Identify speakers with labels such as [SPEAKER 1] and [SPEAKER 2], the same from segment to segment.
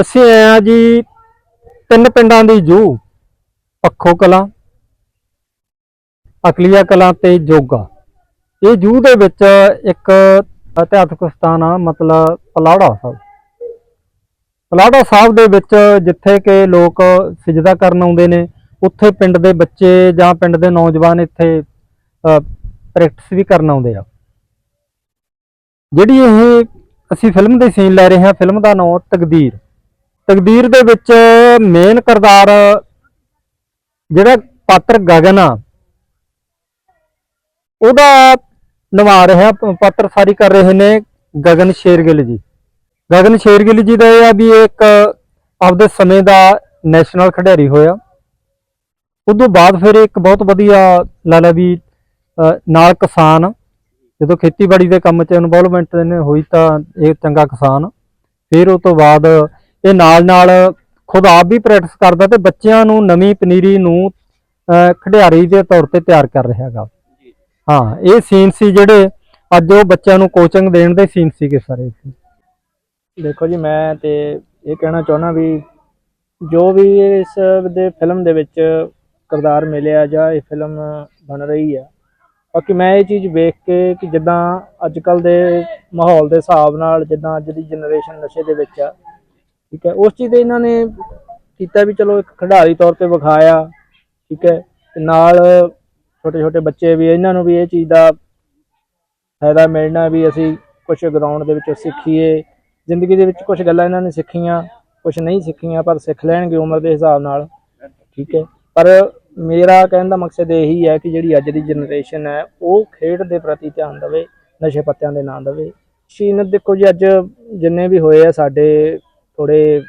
[SPEAKER 1] ਅਸੀਂ ਆਏ ਆ ਜੀ ਤਿੰਨ ਪਿੰਡਾਂ ਦੀ ਜੂ, ਪੱਖੋ ਕਲਾਂ, ਅਕਲੀਆ ਕਲਾਂ ਤੇ ਜੋਗਾ। ਇਹ ਜੂ ਦੇ ਵਿੱਚ ਇੱਕ ਇਤਿਹਾਸਕ ਸਥਾਨ ਆ, ਮਤਲਬ ਪਲਾੜਾ ਸਾਹਿਬ। ਪਲਾੜਾ ਸਾਹਿਬ ਦੇ ਵਿੱਚ ਜਿੱਥੇ ਕਿ ਲੋਕ ਸਜਦਾ ਕਰਨ ਆਉਂਦੇ ਨੇ, ਉੱਥੇ ਪਿੰਡ ਦੇ ਬੱਚੇ ਜਾਂ ਪਿੰਡ ਦੇ ਨੌਜਵਾਨ ਇੱਥੇ ਪ੍ਰੈਕਟਿਸ ਵੀ ਕਰਨ ਆਉਂਦੇ ਆ। ਜਿਹੜੀ ਇਹ ਅਸੀਂ ਫਿਲਮ ਦੇ ਸੀਨ ਲੈ ਰਹੇ ਹਾਂ ਫਿਲਮ ਦਾ ਨਾਮ ਤਕਦੀਰ। ਤਕਦੀਰ ਦੇ ਵਿੱਚ ਮੇਨ ਕਿਰਦਾਰ ਜਿਹੜਾ ਪਾਤਰ ਗਗਨ ਆ, ਉਹਦਾ ਨਿਭਾ ਰਿਹਾ, ਪਾਤਰ ਸਾਰੀ ਕਰ ਰਹੇ ਨੇ ਗਗਨ ਸ਼ੇਰਗਿੱਲ ਜੀ। ਗਗਨ ਸ਼ੇਰਗਿੱਲ ਜੀ ਦਾ ਇਹ ਆ ਵੀ ਇਹ ਇੱਕ ਆਪਦੇ ਸਮੇਂ ਦਾ ਨੈਸ਼ਨਲ ਖਿਡਾਰੀ ਹੋਇਆ। ਉਦੋਂ ਬਾਅਦ ਫਿਰ ਇੱਕ ਬਹੁਤ ਵਧੀਆ ਲਾਲਾ ਵੀ ਨਾਲ ਕਿਸਾਨ, ਜਦੋਂ ਖੇਤੀਬਾੜੀ ਦੇ ਕੰਮ 'ਚ ਇਨਵੋਲਵਮੈਂਟ ਨੇ ਹੋਈ ਤਾਂ ਇਹ ਚੰਗਾ ਕਿਸਾਨ। ਫਿਰ ਉਹ ਤੋਂ ਬਾਅਦ ਇਹ ਨਾਲ ਨਾਲ ਖੁਦ ਆਪ ਵੀ ਪ੍ਰੈਕਟਿਸ ਕਰਦਾ ਤੇ ਬੱਚਿਆਂ ਨੂੰ ਨਵੀਂ ਪਨੀਰੀ ਨੂੰ ਖਿਡਾਰੀ ਦੇ ਤੌਰ ਤੇ ਤਿਆਰ ਕਰ ਰਿਹਾ ਹੈਗਾ। ਹਾਂ ਇਹ ਸੀਨ ਸੀ ਜਿਹੜੇ ਅੱਜ ਉਹ ਬੱਚਿਆਂ ਨੂੰ ਕੋਚਿੰਗ ਦੇਣ ਦੇ ਸੀਨ ਸੀਗੇ ਸਾਰੇ।
[SPEAKER 2] ਦੇਖੋ ਜੀ ਮੈਂ ਤੇ ਇਹ ਕਹਿਣਾ ਚਾਹੁੰਦਾ ਵੀ ਜੋ ਵੀ ਇਸ ਦੇ ਫਿਲਮ ਦੇ ਵਿੱਚ ਕਿਰਦਾਰ ਮਿਲਿਆ ਜਾਂ ਇਹ ਫਿਲਮ ਬਣ ਰਹੀ ਆ ਬਾਕੀ ਮੈਂ ਇਹ ਚੀਜ਼ ਵੇਖ ਕੇ ਕਿ ਜਿੱਦਾਂ ਅੱਜ ਕੱਲ ਦੇ ਮਾਹੌਲ ਦੇ ਹਿਸਾਬ ਨਾਲ ਜਿੱਦਾਂ ਅੱਜ ਦੀ ਜਨਰੇਸ਼ਨ ਨਸ਼ੇ ਦੇ ਵਿੱਚ ਆ ਠੀਕ ਹੈ, ਉਸ ਚੀਜ਼ ਦੇ ਇਹਨਾਂ ਨੇ ਕੀਤਾ ਵੀ ਚਲੋ ਇੱਕ ਖਿਡਾਰੀ ਤੌਰ ਤੇ ਵਿਖਾਇਆ, ਠੀਕ ਹੈ, ਤੇ ਨਾਲ ਛੋਟੇ ਛੋਟੇ ਬੱਚੇ ਵੀ, ਇਹਨਾਂ ਨੂੰ ਵੀ ਇਹ ਚੀਜ਼ ਦਾ ਫਾਇਦਾ ਮਿਲਣਾ ਵੀ ਅਸੀਂ ਕੁਝ ਗਰਾਊਂਡ ਦੇ ਵਿੱਚ ਸਿੱਖੀਏ, ਜ਼ਿੰਦਗੀ ਦੇ ਵਿੱਚ ਕੁਝ ਗੱਲਾਂ ਇਹਨਾਂ ਨੇ ਸਿੱਖੀਆਂ ਕੁਝ ਨਹੀਂ ਸਿੱਖੀਆਂ, ਪਰ ਸਿੱਖ ਲੈਣਗੇ ਉਮਰ ਦੇ ਹਿਸਾਬ ਨਾਲ, ਠੀਕ ਹੈ, ਪਰ ਮੇਰਾ ਕਹਿਣ ਦਾ ਮਕਸਦ ਇਹੀ ਹੈ ਕਿ ਜਿਹੜੀ ਅੱਜ ਦੀ ਜਨਰੇਸ਼ਨ ਹੈ, ਉਹ ਖੇਡ ਦੇ ਪ੍ਰਤੀ ਧਿਆਨ ਦੇਵੇ, ਨਸ਼ੇ ਪੱਤਿਆਂ ਦੇ ਨਾ ਦੇਵੇ। ਸ਼ੀਨਤ ਦੇਖੋ ਜੀ, ਅੱਜ ਜਿੰਨੇ ਵੀ ਹੋਏ ਆ ਸਾਡੇ ਥੋੜੇ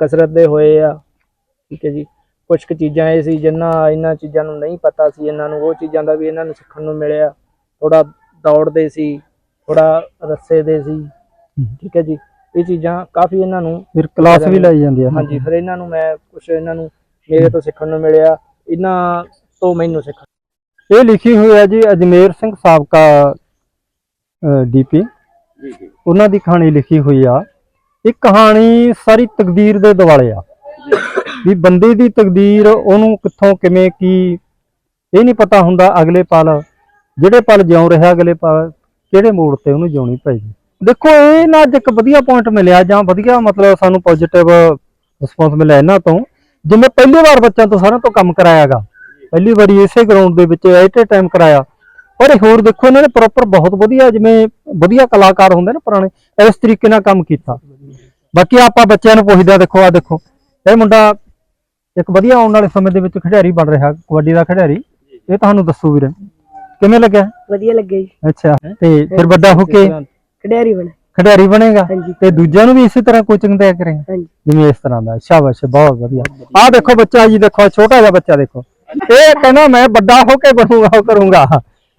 [SPEAKER 2] ਕਸਰਤ ਦੇ ਹੋਏ ਆ ਠੀਕ ਹੈ ਜੀ। ਕੁਝ ਕੁ ਚੀਜ਼ਾਂ ਇਹ ਸੀ ਜਿਨ੍ਹਾਂ ਇਹਨਾਂ ਚੀਜ਼ਾਂ ਨੂੰ ਨਹੀਂ ਪਤਾ ਸੀ ਇਹਨਾਂ ਨੂੰ ਉਹ ਚੀਜ਼ਾਂ ਦਾ ਵੀ ਇਹਨਾਂ ਨੂੰ ਸਿੱਖਣ ਨੂੰ ਮਿਲਿਆ। ਥੋੜਾ ਦੌੜਦੇ ਸੀ ਥੋੜਾ ਰੱਸੇ ਦੇ ਸੀ ਠੀਕ ਹੈ ਜੀ। ਇਹ ਚੀਜ਼ਾਂ ਕਾਫੀ ਇਹਨਾਂ ਨੂੰ
[SPEAKER 1] ਫਿਰ ਕਲਾਸ ਵੀ ਲਾਈ ਜਾਂਦੀ ਆ
[SPEAKER 2] ਹਾਂਜੀ ਫਿਰ ਇਹਨਾਂ ਨੂੰ ਮੈਂ ਕੁਝ ਇਹਨਾਂ ਨੂੰ ਮੇਰੇ ਤੋਂ ਸਿੱਖਣ ਨੂੰ ਮਿਲਿਆ। ਇਹਨਾਂ ਤੋਂ ਮੈਨੂੰ ਸਿੱਖਣ
[SPEAKER 1] ਇਹ ਲਿਖੀ ਹੋਈ ਹੈ ਜੀ ਅਜਮੇਰ ਸਿੰਘ ਸਾਬਕਾ ਡੀਪੀ। ਉਹਨਾਂ ਦੀ ਕਹਾਣੀ ਲਿਖੀ ਹੋਈ ਆ। ਇਹ ਕਹਾਣੀ ਸਾਰੀ ਤਕਦੀਰ ਦੇ ਦਿਵਾਲੇ ਆ। ਵੀ ਬੰਦੇ ਦੀ ਤਕਦੀਰ, ਉਹਨੂੰ ਕਿੱਥੋਂ, ਕਿਵੇਂ, ਕੀ, ਇਹ ਨਹੀਂ ਪਤਾ ਹੁੰਦਾ ਅਗਲੇ ਪਲ, ਜਿਹੜੇ ਪਲ ਜਿਉਂ ਰਿਹਾ ਅਗਲੇ ਪਲ, ਕਿਹੜੇ ਮੋੜ ਤੇ ਉਹਨੂੰ ਜਿਉਣੀ ਪਏਗੀ। ਦੇਖੋ, ਇਹ ਨਾ ਅੱਜ ਇੱਕ ਵਧੀਆ ਪੁਆਇੰਟ ਮਿਲਿਆ ਜਾਂ ਵਧੀਆ ਮਤਲਬ ਸਾਨੂੰ ਪੋਜ਼ਿਟਿਵ ਰਿਸਪੌਂਸ ਮਿਲਿਆ ਇਹਨਾਂ ਤੋਂ। ਜਿਵੇਂ ਪਹਿਲੀ ਵਾਰ ਬੱਚਿਆਂ ਤੋਂ ਸਾਰਿਆਂ ਤੋਂ ਕੰਮ ਕਰਾਇਆਗਾ ਪਹਿਲੀ ਵਾਰੀ ਇਸੇ ਗਰਾਊਂਡ ਦੇ ਵਿੱਚ ਐਟ ਏ ਟਾਈਮ ਕਰਾਇਆ। ਪਰ ਇਹ ਹੋਰ ਦੇਖੋ, ਇਹਨਾਂ ਨੇ ਪ੍ਰੋਪਰ ਬਹੁਤ ਵਧੀਆ ਜਿਵੇਂ ਵਧੀਆ ਕਲਾਕਾਰ ਹੁੰਦੇ ਨੇ ਪੁਰਾਣੇ, ਇਸ ਤਰੀਕੇ ਨਾਲ ਕੰਮ ਕੀਤਾ। ਬਾਕੀ ਆਪਾਂ ਬੱਚਿਆਂ ਨੂੰ ਪੁੱਛਦੇ ਆ ਦੇਖੋ ਆ ਦੇਖੋ। ਇਹ ਮੁੰਡਾ ਇੱਕ ਵਧੀਆ ਆਉਣ ਵਾਲੇ ਸਮੇਂ ਦੇ ਵਿੱਚ ਖਿਡਾਰੀ ਬਣ ਰਿਹਾ ਕਬੱਡੀ ਦਾ ਖਿਡਾਰੀ। ਇਹ ਤੁਹਾਨੂੰ ਦੱਸੂ ਵੀਰੇ। ਕਿਵੇਂ ਲੱਗਿਆ?
[SPEAKER 3] ਵਧੀਆ ਲੱਗਿਆ ਜੀ।
[SPEAKER 1] ਅੱਛਾ ਤੇ ਫਿਰ ਵੱਡਾ ਹੋ ਕੇ
[SPEAKER 3] ਖਿਡਾਰੀ ਬਣ।
[SPEAKER 1] ਖਿਡਾਰੀ ਬਣੇਗਾ? ਤੇ ਦੂਜਿਆਂ ਨੂੰ ਵੀ ਇਸੇ ਤਰ੍ਹਾਂ ਕੋਚਿੰਗ ਦਿਆ ਕਰੇਗਾ ਜਿਵੇਂ ਇਸ ਤਰ੍ਹਾਂ ਦਾ ਸ਼ਾਬਾਸ਼ ਬਹੁਤ ਵਧੀਆ। ਆਹ ਦੇਖੋ ਬੱਚਾ ਜੀ ਦੇਖੋ ਛੋਟਾ ਜਿਹਾ ਬੱਚਾ ਦੇਖੋ। ਇਹ ਕਹਿੰਦਾ ਮੈਂ ਵੱਡਾ ਹੋ ਕੇ ਬਣੂਗਾ ਉਹ ਕਰੂੰਗਾ।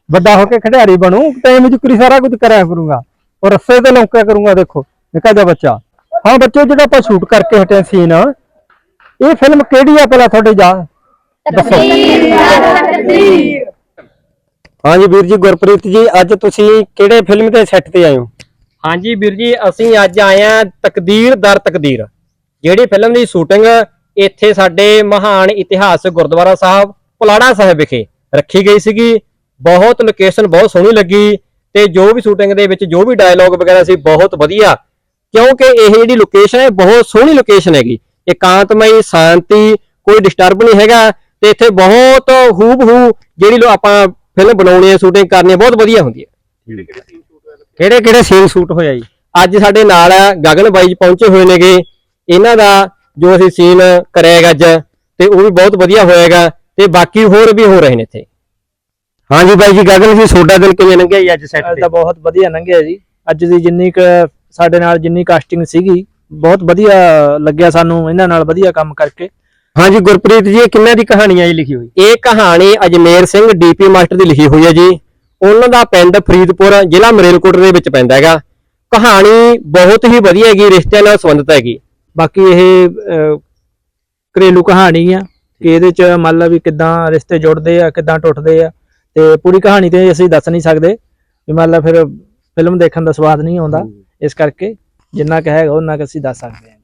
[SPEAKER 1] ਵੱਡਾ ਹੋ ਕੇ ਖਿਡਾਰੀ ਬਣੂ ਟਾਈਮ ਵਿੱਚ ਕੁਰੀ ਸਾਰਾ ਕੁਝ ਕਰਿਆ ਕਰੂੰਗਾ। ਔਰ ਰੱਸੇ ਤੇ ਲੌਂਕਿਆ ਕਰੂੰਗਾ ਦੇਖੋ। ਨਿੱਕਾ ਜਿਹਾ ਬੱਚਾ। ਹਾਂ ਬੱਚੋ ਜਿਹੜਾ ਆਪਾਂ ਸ਼ੂਟ ਕਰਕੇ ਹਟੇ ਸੀਨ ਇਹ ਫਿਲਮ ਕਿਹੜੀ ਆ ਪਹਿਲਾਂ ਤੁਹਾਡੇ ਜਾ ਦੱਸੋ। ਹਾਂਜੀ ਵੀਰ ਜੀ ਗੁਰਪ੍ਰੀਤ ਜੀ ਅੱਜ ਤੁਸੀਂ ਕਿਹੜੇ ਫਿਲਮ ਦੇ ਸੈੱਟ ਤੇ ਆਏ ਹੋ?
[SPEAKER 4] ਹਾਂਜੀ ਵੀਰ ਜੀ ਅਸੀਂ ਅੱਜ ਆਏ ਆ ਤਕਦੀਰ ਦਰ ਤਕਦੀਰ। ਜਿਹੜੀ ਫਿਲਮ ਦੀ ਸ਼ੂਟਿੰਗ ਇੱਥੇ ਸਾਡੇ ਮਹਾਨ ਇਤਿਹਾਸ ਗੁਰਦੁਆਰਾ ਸਾਹਿਬ ਪੁਲਾੜਾ ਸਾਹਿਬ ਵਿਖੇ ਰੱਖੀ ਗਈ ਸੀਗੀ। ਬਹੁਤ ਲੋਕੇਸ਼ਨ ਬਹੁਤ ਸੋਹਣੀ ਲੱਗੀ ਤੇ ਜੋ ਵੀ ਸ਼ੂਟਿੰਗ ਦੇ ਵਿੱਚ ਜੋ ਵੀ ਡਾਇਲੌਗ ਵਗੈਰਾ ਸੀ ਬਹੁਤ ਵਧੀਆ ਕਿਉਂਕਿ ਇਹ ਜਿਹੜੀ ਲੋਕੇਸ਼ਨ ਹੈ ਬਹੁਤ ਸੋਹਣੀ ਲੋਕੇਸ਼ਨ ਹੈਗੀ। ਇਕਾਂਤਮਈ ਸ਼ਾਂਤੀ ਕੋਈ ਡਿਸਟਰਬ ਨਹੀਂ ਹੈਗਾ ਤੇ ਇੱਥੇ ਬਹੁਤ ਹੂਬ ਹੂ ਜਿਹੜੀ ਲੋ ਆਪਾਂ ਫਿਲਮ ਬਣਾਉਣੀ ਹੈ ਸ਼ੂਟਿੰਗ ਕਰਨੀ ਹੈ ਬਹੁਤ ਵਧੀਆ ਹੁੰਦੀ ਹੈ। ਕਿਹੜੇ ਕਿਹੜੇ ਸੀਨ ਸ਼ੂਟ ਹੋਇਆ ਜੀ? ਅੱਜ ਸਾਡੇ ਨਾਲ ਆ ਗਗਨ ਬਾਈ ਜੀ ਪਹੁੰਚੇ ਹੋਏ ਨੇਗੇ। ਇਹਨਾਂ ਦਾ ਜੋ ਅਸੀਂ ਸੀਨ ਕਰਿਆਗਾ ਅੱਜ ਤੇ ਉਹ ਵੀ ਬਹੁਤ ਵਧੀਆ ਹੋਏਗਾ ਤੇ ਬਾਕੀ ਹੋਰ ਵੀ ਹੋ ਰਹੇ ਨੇ ਇੱਥੇ। ਹਾਂਜੀ ਬਾਈ ਜੀ ਗਗਨ ਜੀ ਤੁਹਾਡਾ ਦਿਨ ਕਿਵੇਂ ਲੰਘਿਆ ਜੀ ਅੱਜ ਸੈੱਟ ਤਾਂ
[SPEAKER 2] ਬਹੁਤ ਵਧੀਆ ਲੰਘਿਆ ਜੀ। ਅੱਜ ਦੀ ਜਿੰਨੀ ਕੁ ਸਾਡੇ ਨਾਲ ਜਿੰਨੀ ਕਾਸਟਿੰਗ ਸੀਗੀ ਬਹੁਤ ਵਧੀਆ ਲੱਗਿਆ ਸਾਨੂੰ ਇਹਨਾਂ ਨਾਲ ਵਧੀਆ ਕੰਮ ਕਰਕੇ।
[SPEAKER 4] ਹਾਂਜੀ ਗੁਰਪ੍ਰੀਤ ਜੀ ਇਹ ਕਿੰਨਾਂ ਦੀ ਕਹਾਣੀ ਹੈ ਜੀ ਲਿਖੀ ਹੋਈ? ਇਹ ਕਹਾਣੀ ਅਜਮੇਰ ਸਿੰਘ ਡੀਪੀ ਮਾਸਟਰ ਦੀ ਲਿਖੀ ਹੋਈ ਹੈ ਜੀ। ਉਹਨਾਂ ਦਾ ਪਿੰਡ ਫਰੀਦਪੁਰ ਜ਼ਿਲ੍ਹਾ ਮਰੇਲਕੋਟ ਦੇ ਵਿੱਚ ਪੈਂਦਾ ਹੈਗਾ। ਕਹਾਣੀ ਬਹੁਤ ਹੀ ਵਧੀਆ ਹੈਗੀ ਰਿਸ਼ਤਿਆਂ ਨਾਲ ਸੰਬੰਧਿਤ ਹੈਗੀ।
[SPEAKER 2] ਬਾਕੀ ਇਹ ਘਰੇਲੂ ਕਹਾਣੀ ਆ ਕਿ ਇਹਦੇ ਚ ਮੰਨ ਲਾ ਵੀ ਕਿਦਾਂ ਰਿਸ਼ਤੇ ਜੁੜਦੇ ਆ ਕਿਦਾਂ ਟੁੱਟਦੇ ਆ ਤੇ ਪੂਰੀ ਕਹਾਣੀ ਤੇ ਅਸੀਂ ਦੱਸ ਨਹੀਂ ਸਕਦੇ। ਵੀ ਮੰਨ ਲਾ ਫਿਰ ਫਿਲਮ ਦੇਖਣ ਦਾ ਸਵਾਦ ਨਹੀਂ ਆਉਂਦਾ। ਇਸ ਕਰਕੇ ਜਿੰਨਾ ਕੁ ਹੈਗਾ ਉਹਨਾਂ ਕੁ ਅਸੀਂ ਦੱਸ ਸਕਦੇ ਹਾਂ।